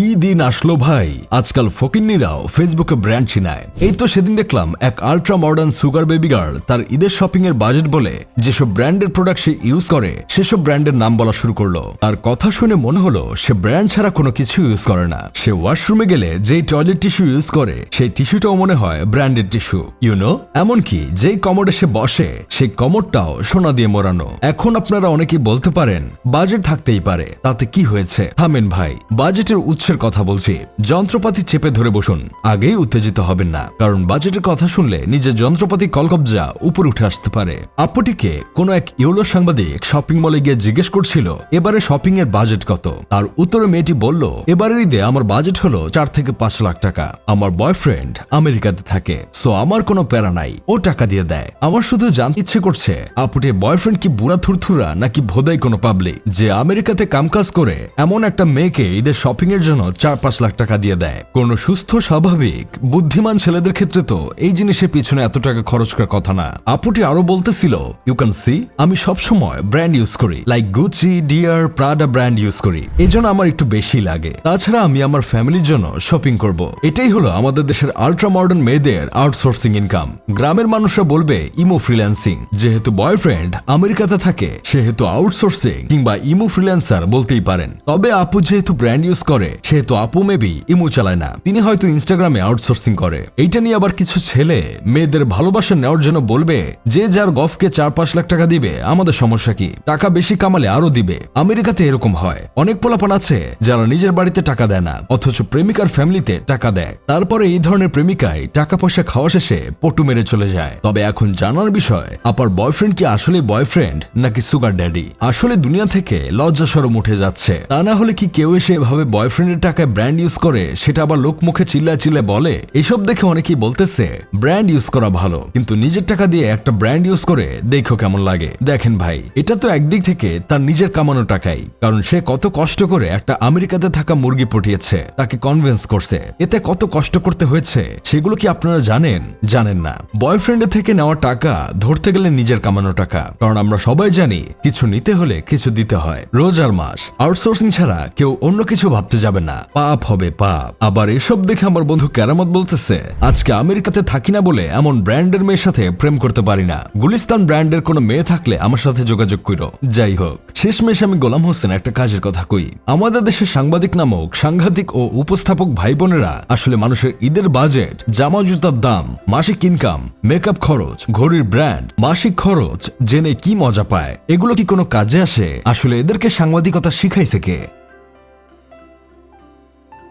কি দিন আসলো ভাই। আজকাল ফকিন্নিরাও ফেসবুকে ব্র্যান্ড চিনায় এই তো সেদিন দেখলাম এক ultra modern sugar baby girl তার ঈদের শপিং এর বাজেট বলে যেসব ব্র্যান্ডের প্রোডাক্ট সে ইউজ করে, সেসব ব্র্যান্ডের নাম বলা শুরু করল। তার কথা শুনে মনে হলো সে ব্র্যান্ড ছাড়া কোনো কিছু ইউজ করে না। সে ওয়াশরুমে গেলে যেই টয়লেট টিস্যু ইউজ করে, সেই টিস্যুটাও মনে হয় ব্র্যান্ডেড টিস্যু ইউনো এমনকি যেই কমোডে সে বসে, সেই কমোডটাও সোনা দিয়ে মোড়ানো। এখন আপনারা অনেকেই বলতে পারেন বাজেট থাকতেই পারে। তাতে কি হয়েছে? থামেন ভাই বাজেটের উৎসের কথা বলছি। যন্ত্রপাতি চেপে ধরে বসুন। আগেই উত্তেজিত হবেন না। কারণ বাজেটের কথা শুনলে নিজের যন্ত্রপাতি কলকবজা উপরে উঠে আসতে পারে। আপুটিকে কোনো এক ইউলো সাংবাদিক শপিং মলে গিয়ে জিজ্ঞেস করছিল, এবারে শপিং এর বাজেট কত? আর উত্তরে মেয়েটি বলল এবারের ঈদে আমার বাজেট হলো চার থেকে পাঁচ লাখ টাকা। আমার বয়ফ্রেন্ড আমেরিকাতে থাকে সো আমার কোনো প্যারা নাই। ও টাকা দিয়ে দেয়। আমার শুধু জানতে ইচ্ছে করছে আপুটির বয়ফ্রেন্ড কি বুড়া থুরথুরা নাকি ভোদাই কোনো পাবলিক যে আমেরিকাতে কামকাজ করে এমন একটা মেয়েকে ঈদের শপিং এর জন্য চার পাঁচ লাখ টাকা দিয়ে দেয়। কোনো সুস্থ, স্বাভাবিক, বুদ্ধিমান ছেলেদের ক্ষেত্রে তো এই জিনিসের পিছনে এত টাকা খরচ করার কথা না। আপুটি আরও বলতেছিল ইউ ক্যান সি আমি সবসময় ব্র্যান্ড ইউজ করি। Like Gucci dear Prada brand use করি। এই জন্য আমার একটু বেশি লাগে। তাছাড়া আমি আমার ফ্যামিলির জন্য শপিং করব। এটাই হলো আমাদের দেশের আল্ট্রা মডার্ন মেয়েদের আউটসোর্সিং ইনকাম গ্রামের মানুষরা বলবে ইমো ফ্রিল্যান্সিং যেহেতু বয়ফ্রেন্ড আমেরিকাতে থাকে, সেহেতু আউটসোর্সিং কিংবা ইমো ফ্রিল্যান্সার বলতেই পারেন। তবে আপু যেহেতু ব্র্যান্ড ইউজ করে সেহেতু আপু মেবি ইমো চালায় না। তিনি হয়তো ইনস্টাগ্রামে আউটসোর্সিং করে। এইটা নিয়ে আবার কিছু ছেলে মেয়েদের ভালোবাসা নেওয়ার জন্য বলবে, যে যার গফকে চার পাঁচ লাখ টাকা দিবে, আমাদের সমস্যা কি? টাকা বেশি কামালে আরও দিবে। আমেরিকাতে এরকম হয়। অনেক পোলাপান আছে যারা নিজের বাড়িতে টাকা দেয় না, অথচ প্রেমিকার ফ্যামিলিতে টাকা দেয়। তারপরে এই ধরনের প্রেমিকায় টাকা পয়সা খাওয়া শেষে পটু মেরে চলে যায়। তবে এখন জানার বিষয়, আপার বয়ফ্রেন্ড কি আসলে বয়ফ্রেন্ড নাকি সুগার ড্যাডি আসলে দুনিয়া থেকে লজ্জা সরম উঠে যাচ্ছে। তা না হলে কি কেউ এসে এভাবে বয়ফ্রেন্ডের টাকায় ব্র্যান্ড ইউজ করে, সেটা আবার লোক মুখে চিল্লা চিল্লা বলে, এসব দেখে অনেকেই বলতেছে ব্র্যান্ড ইউজ করা ভালো, কিন্তু নিজের টাকা দিয়ে একটা ব্র্যান্ড ইউজ করে, দেখো কেমন লাগে। দেখেন ভাই, এটা তো একদিক থেকে তার নিজের কামানো টাকাই, কারণ সে কত কষ্ট করে একটা আমেরিকাতে থাকা মুরগি পটিয়েছে, তাকে কনভিন্স করছে। এতে কত কষ্ট করতে হয়েছে, সেগুলো কি আপনারা জানেন? জানেন না। বয়ফ্রেন্ডের থেকে নেওয়া টাকা ধরতে গেলে নিজের কামানো টাকা, কারণ আমরা সবাই জানি, কিছু নিতে হলে কিছু দিতে হয়। রোজার মাস আউটসোর্সিং ছাড়া কেউ অন্য কিছু ভাবতে যাবে না। পাপ হবে পাপ। আবার এসব দেখে আমার বন্ধু ক্যারামত বলতেছে, আজকে আমেরিকাতে থাকি না বলে এমন ব্র্যান্ডের মেয়ের সাথে প্রেম করতে পারি না। গুলিস্তান ব্র্যান্ডের কোনো মেয়ে থাকলে আমার সাথে যোগাযোগ করো। যাই হোক, শেষমেশ আমি গোলাম হোসেন একটা কাজের কথা কই। আমাদের দেশের সাংবাদিক নামক সাংঘাতিক ও উপস্থাপক ভাই বোনেরা আসলে মানুষের ঈদের বাজেট, জামা জুতার দাম, মাসিক ইনকাম মেকআপ খরচ, ঘড়ির ব্র্যান্ড মাসিক খরচ, জেনে কি মজা পায়, এগুলো কি কোনো কাজে আসে? আসলে এদেরকে সাংবাদিকতা শিখাইছে কে?